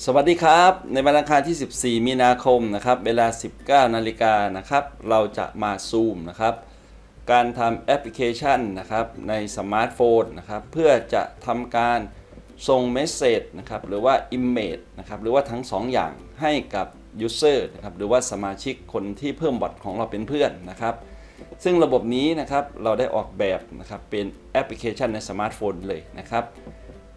สวัสดีครับ ในวันอังคารที่ 14 มีนาคมนะครับ เวลา 19 นาฬิกานะครับ เราจะมาซูมนะครับ การทำแอปพลิเคชันนะครับในสมาร์ทโฟนนะครับ เพื่อจะทำการส่งเมสเซจนะครับ หรือว่า Image นะครับ หรือว่าทั้ง 2 อย่างให้กับ User นะครับ หรือว่าสมาชิกคนที่เพิ่มบอทของเราเป็นเพื่อนนะครับ ซึ่งระบบนี้นะครับ เราได้ออกแบบนะครับ เป็นแอปพลิเคชันในสมาร์ทโฟนเลยนะครับ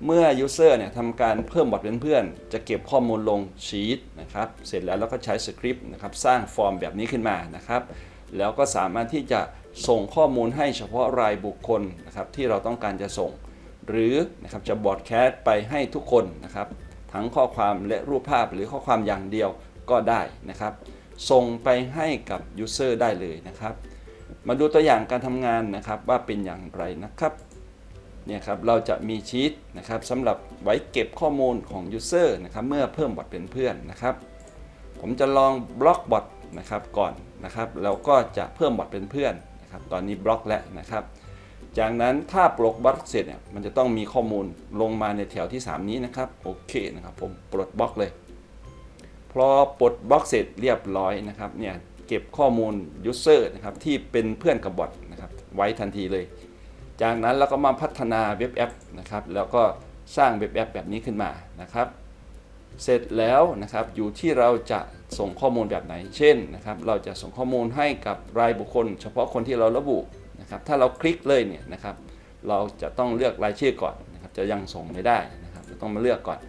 เมื่อ User เนี่ยทำการเพิ่มบอทเป็นเพื่อน จะเก็บข้อมูลลงชีตนะครับ เสร็จแล้วเราก็ใช้สคริปต์นะครับสร้างฟอร์มแบบนี้ขึ้นมานะครับ แล้วก็สามารถที่จะส่งข้อมูลให้เฉพาะรายบุคคลนะครับที่เราต้องการจะส่ง หรือนะครับจะบอดแคสต์ไปให้ทุกคนนะครับทั้งข้อความและรูปภาพหรือข้อความอย่างเดียวก็ได้นะครับ ส่งไปให้กับ User ได้เลยนะครับ มาดูตัวอย่างการทำงานนะครับว่าเป็นอย่างไรนะครับ เนี่ยครับเราจะมีชีตนะครับสำหรับไว้เก็บข้อมูลของ User นะครับเมื่อเพิ่มบอทเป็นเพื่อนนะครับ ผมจะลองบล็อกบอทนะครับก่อนนะครับแล้วก็จะเพิ่มบอทเป็นเพื่อนนะครับตอนนี้บล็อกแล้วนะครับ จากนั้นถ้าปลดบล็อกเสร็จเนี่ยมันจะต้องมีข้อมูลลงมาในแถวที่ 3 นี้นะครับโอเคนะครับผมปลดบล็อกเลยพอปลดบล็อกเสร็จเรียบร้อยนะครับเนี่ยเก็บข้อมูล User นะครับที่เป็นเพื่อนกับบอทนะครับไว้ทันทีเลย จากนั้นเราก็มาพัฒนาเว็บแอปนะครับแล้วก็สร้างเว็บแอปแบบนี้ขึ้นมานะครับ เสร็จแล้วนะครับอยู่ที่เราจะส่งข้อมูลแบบไหน เช่นนะครับเราจะส่งข้อมูลให้กับรายบุคคล เฉพาะคนที่เราระบุนะครับถ้าเราคลิกเลยเนี่ยนะครับเราจะต้องเลือกรายชื่อก่อนนะครับจะยังส่งไม่ได้นะครับจะต้องมาเลือกก่อน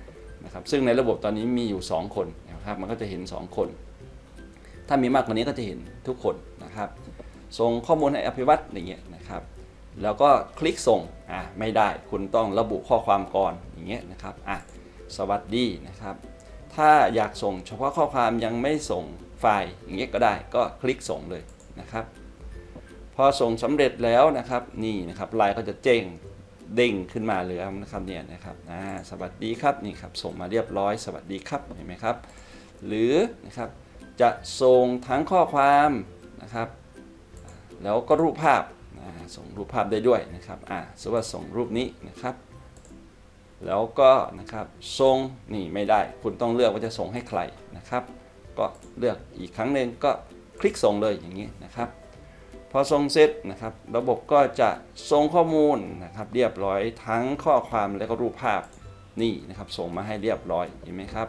นะครับซึ่งในระบบตอนนี้มีอยู่ 2 คนนะครับมันก็จะเห็น 2 คน ถ้ามีมากกว่านี้ก็จะเห็นทุกคนนะครับส่งข้อมูลให้อภิวัตอย่างเงี้ยนะครับ แล้วก็คลิกส่งอะไม่ได้คุณต้องระบุข้อความก่อนอย่างเงี้ยนะครับอะสวัสดีนะครับ ถ้าอยากส่งเฉพาะข้อความยังไม่ส่งไฟล์อย่างเงี้ยก็ได้ก็คลิกส่งเลยนะครับ พอส่งสำเร็จแล้วนะครับนี่นะครับไลน์ก็จะเจ้งเด้งขึ้นมาเลยนะครับเนี่ยนะครับอ่าสวัสดีครับนี่ครับส่งมาเรียบร้อย สวัสดีครับเห็นไหมครับ หรือนะครับจะส่งทั้งข้อความนะครับ แล้วก็รูปภาพ ส่งรูปภาพได้ด้วยนะครับอ่าสมมติว่าส่งรูปนี้นะครับ แล้วก็นะครับส่งนี่ไม่ได้ คุณต้องเลือกว่าจะส่งให้ใครนะครับ ก็เลือกอีกครั้งหนึ่งก็คลิกส่งเลยอย่างนี้นะครับพอส่งเสร็จนะครับ ระบบก็จะส่งข้อมูลนะครับเรียบร้อยทั้งข้อความและก็รูปภาพนี่นะครับส่งมาให้เรียบร้อยเห็นไหมครับ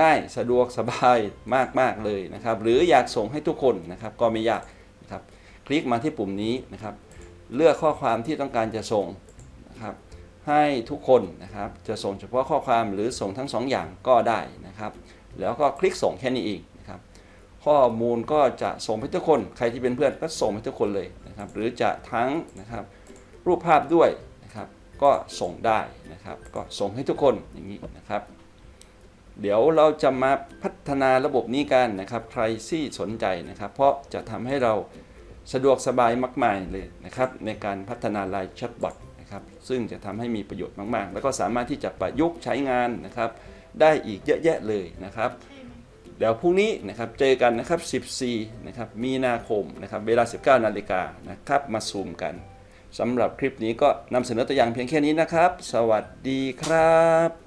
ง่ายสะดวกสบายมากๆเลยนะครับ หรืออยากส่งให้ทุกคนนะครับก็ไม่ยากนะครับ คลิกมาที่ปุ่มนี้นะครับ เลือกข้อความที่ต้องการจะส่งนะครับให้ทุกคนนะครับจะส่งเฉพาะข้อความหรือส่งทั้งสองอย่างก็ได้นะครับ แล้วก็คลิกส่งแค่นี้เองนะครับ ข้อมูลก็จะส่งไปทุกคน ใครที่เป็นเพื่อนก็ส่งไปทุกคนเลยนะครับ หรือจะทั้งนะครับรูปภาพด้วยนะครับ ก็ส่งได้นะครับ ก็ส่งให้ทุกคนอย่างนี้นะครับ เดี๋ยวเราจะมาพัฒนาระบบนี้กันนะครับ ใครที่สนใจนะครับ เพราะจะทำให้เรา สะดวกสบายมากมายเลยนะครับในการพัฒนาไลน์แชทบอทนะครับซึ่งจะทำให้มีประโยชน์มากๆ แล้วก็สามารถที่จะประยุกต์ใช้งานนะครับ ได้อีกเยอะแยะเลยนะครับ เดี๋ยวพรุ่งนี้นะครับเจอกันนะครับ 14 นะครับมีนาคมนะครับเวลา 19 นาฬิกานะครับมาซูมกันสำหรับคลิปนี้ก็นำเสนอตัวอย่างเพียงแค่นี้นะครับ สวัสดีครับ